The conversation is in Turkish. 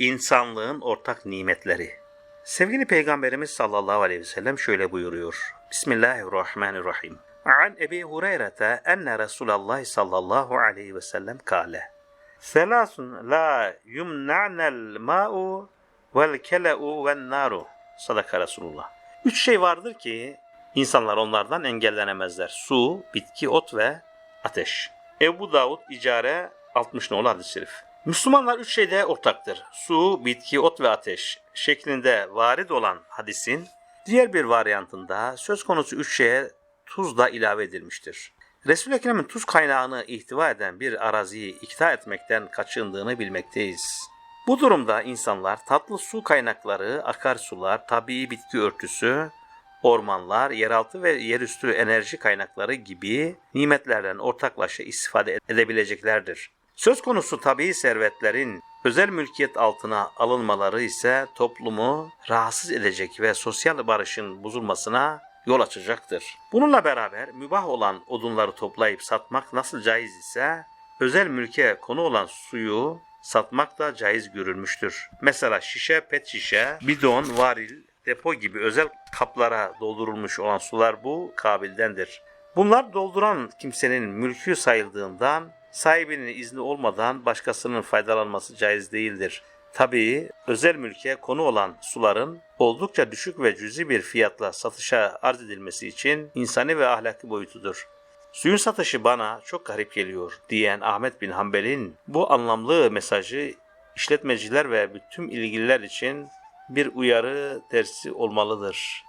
İnsanlığın ortak nimetleri. Sevgili Peygamberimiz sallallahu aleyhi ve sellem şöyle buyuruyor. Bismillahirrahmanirrahim. An Ebi Hureyre'te enne Resulallah sallallahu aleyhi ve sellem kâle. Selasun la yumna'nel ma'u vel kele'u ven naru. Sadaka Resulullah. Üç şey vardır ki insanlar onlardan engellenemezler. Su, bitki, ot ve ateş. Ebu Davud İcare 60 nolu hadis-i şerif. Müslümanlar üç şeyde ortaktır. Su, bitki, ot ve ateş şeklinde varid olan hadisin diğer bir varyantında söz konusu üç şeye tuz da ilave edilmiştir. Resul-i Ekrem'in tuz kaynağını ihtiva eden bir araziyi ikta etmekten kaçındığını bilmekteyiz. Bu durumda insanlar tatlı su kaynakları, akarsular, tabii bitki örtüsü, ormanlar, yeraltı ve yerüstü enerji kaynakları gibi nimetlerden ortaklaşa istifade edebileceklerdir. Söz konusu tabii servetlerin özel mülkiyet altına alınmaları ise toplumu rahatsız edecek ve sosyal barışın bozulmasına yol açacaktır. Bununla beraber mübah olan odunları toplayıp satmak nasıl caiz ise özel mülke konu olan suyu satmak da caiz görülmüştür. Mesela şişe, pet şişe, bidon, varil, depo gibi özel kaplara doldurulmuş olan sular bu kabildendir. Bunlar dolduran kimsenin mülkü sayıldığından sahibinin izni olmadan başkasının faydalanması caiz değildir. Tabii özel mülke konu olan suların oldukça düşük ve cüzi bir fiyatla satışa arz edilmesi için insani ve ahlaki boyutudur. Suyun satışı bana çok garip geliyor diyen Ahmet bin Hanbel'in bu anlamlı mesajı işletmeciler ve bütün ilgililer için bir uyarı dersi olmalıdır.